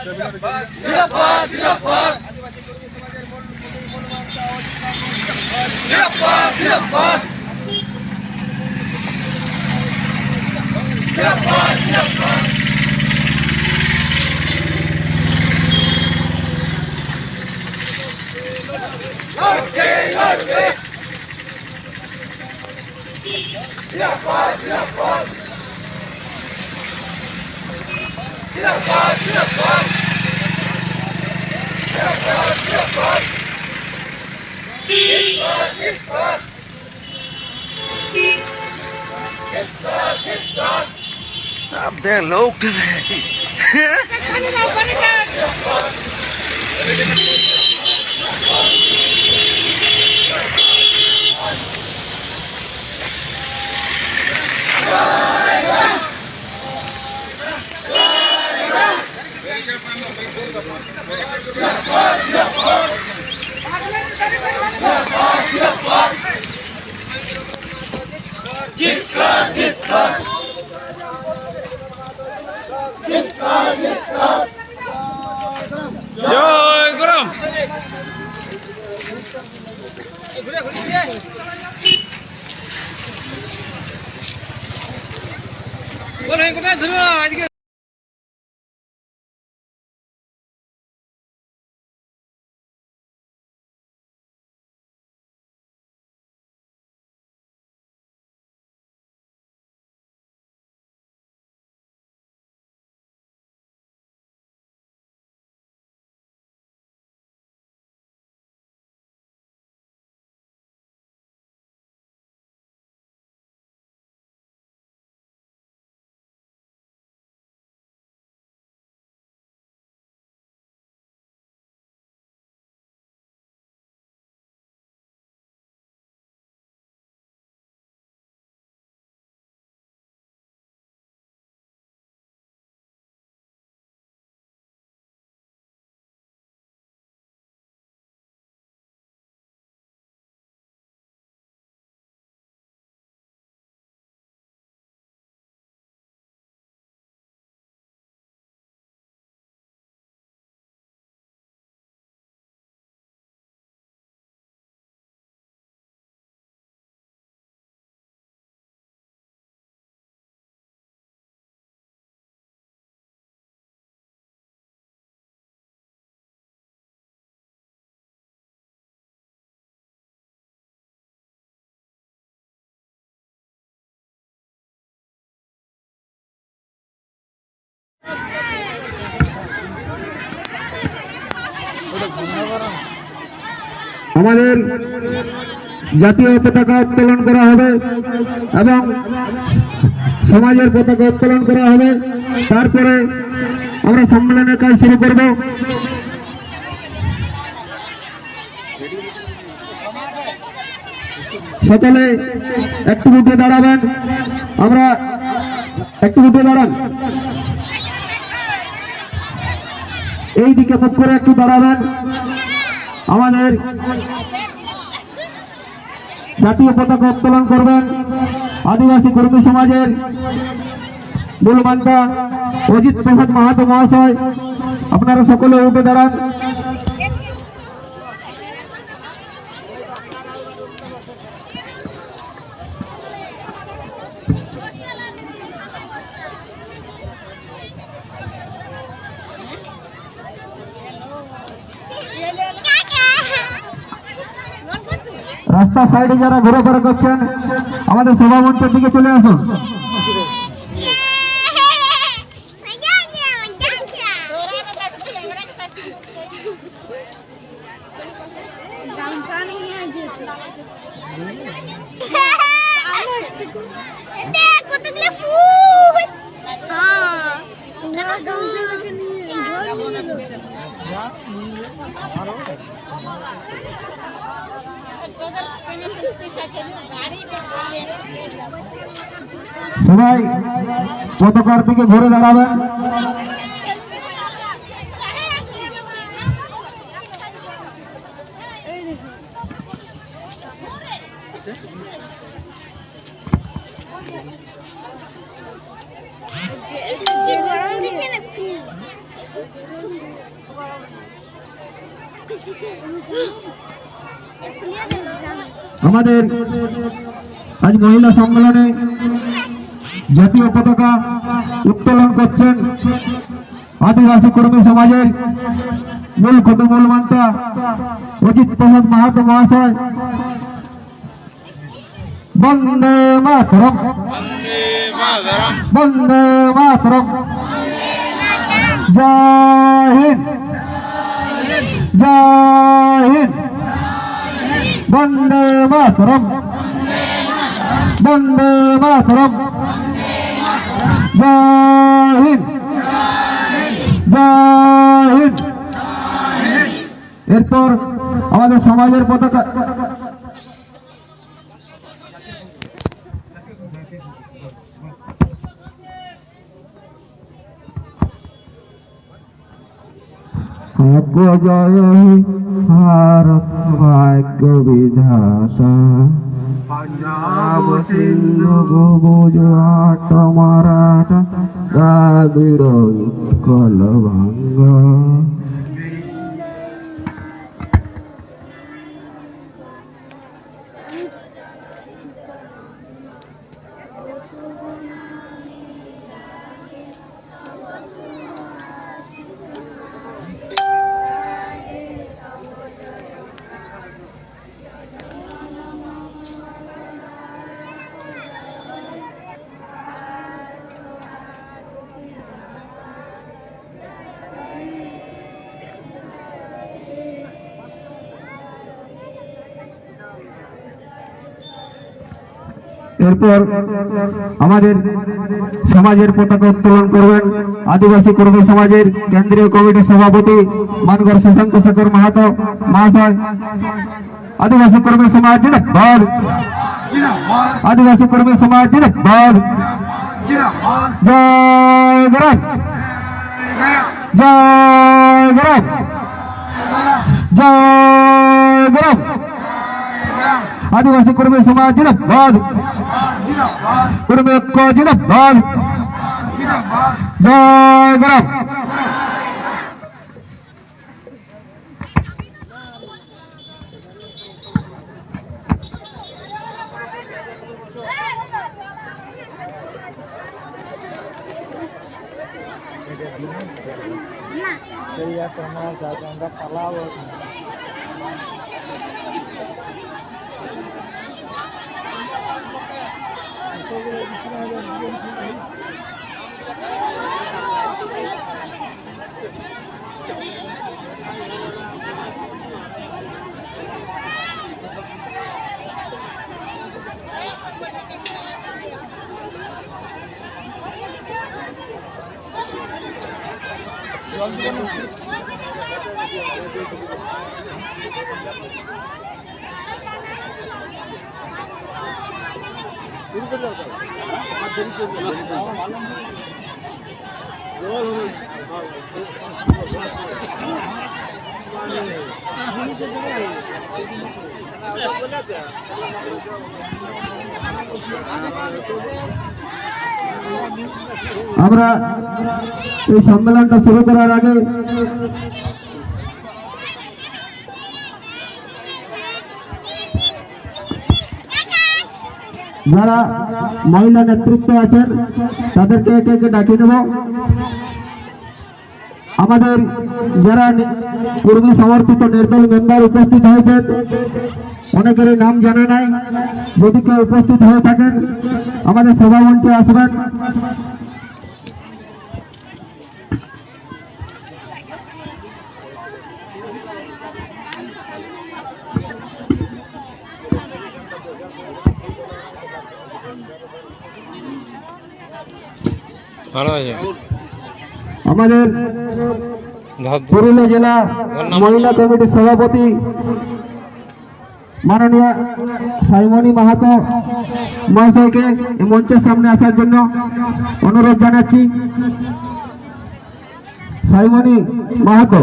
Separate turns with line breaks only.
আদিবাসী কর্মী মূল মূল মঞ্চা Ajit
Git kar, git kar.
আমাদের জাতীয় পতাকা উত্তোলন করা হবে এবং সমাজের পতাকা উত্তোলন করা হবে। তারপরে আমরা সম্মেলনের কাজ শুরু করব। সকলে একটু উঠে দাঁড়াবেন। আমরা একটু উঠে দাঁড়ান। এই দিকে মুখ করে একটু দাঁড়াবেন। আমাদের জাতীয় পতাকা উত্তোলন করবেন আদিবাসী কর্মী সমাজের মূলমান্তা অজিত প্রসাদ মাহাতো মহাশয়। আপনারা সকলে উঠে দাঁড়ান। রাস্তা সাইডে যারা ঘোরাফেরা করছেন আমাদের সভামঞ্চের দিকে চলে আসুন
কতগুলো ফুল হ্যাঁ গামছা নিয়ে
সবাই পতাকার দিকে ঘুরে দাঁড়াবেন আমাদের আজ মহিলা সম্মেলনে জাতীয় পতাকা উত্তোলন করছেন আদিবাসী কর্মী সমাজের মূল খতমূল মান্তা অজিত প্রসাদ মাহাতো মহাশয়। বন্দে মাতরম। বন্দে মাতরম। জয় হিন্দ। জয় হিন্দ। বন্দে মাতরম। বন্দে মাতরম। জয় হিন্দ। জয় হিন্দ। এরপর আমাদের সমাজের পতাকা। ভাগ্য জয় ভারত ভাগ্য বিধাতা। পাঞ্জাব সিন্ধু গুজরাট মারাঠা দ্রাবিড় কল এরপর আমাদের সমাজের পতাকা উত্তোলন করবেন আদিবাসী কর্মী সমাজের কেন্দ্রীয় কমিটির সভাপতি মানগর শশাঙ্ক শেখর মাহাতো মহাশয়। আদিবাসী কর্মী সমাজ জিন্দাবাদ। আদিবাসী কর্মী সমাজ জিন্দাবাদ। জয় গরম জয় গরম জয় আদিবাসী কর্মী সমাজ জিন্দাবাদ কর্মী ঐক্য জিন্দাবাদ জয় গরম জল দিয়ে আমরা এই সম্মেলনটা শুরু করার আগে যারা মহিলা নেতৃত্ব আছেন, তাদেরকে একে একে ডাকিয়ে দেব। আমাদের যারা কর্মী সমর্থিত নির্দল মেম্বার উপস্থিত হয়েছেন, অনেকেরই নাম জানা নাই। যদি কেউ উপস্থিত হয়ে থাকেন, আমাদের সভামঞ্চে আসবেন।
ভালো আছে
আমাদের পুরুলিয়া জেলা মহিলা কমিটির সভাপতি মাননীয় সাইমনি মাহাতো মহাশয়কে মঞ্চের সামনে আসার জন্য অনুরোধ জানাচ্ছি। সাইমনি মাহাতো।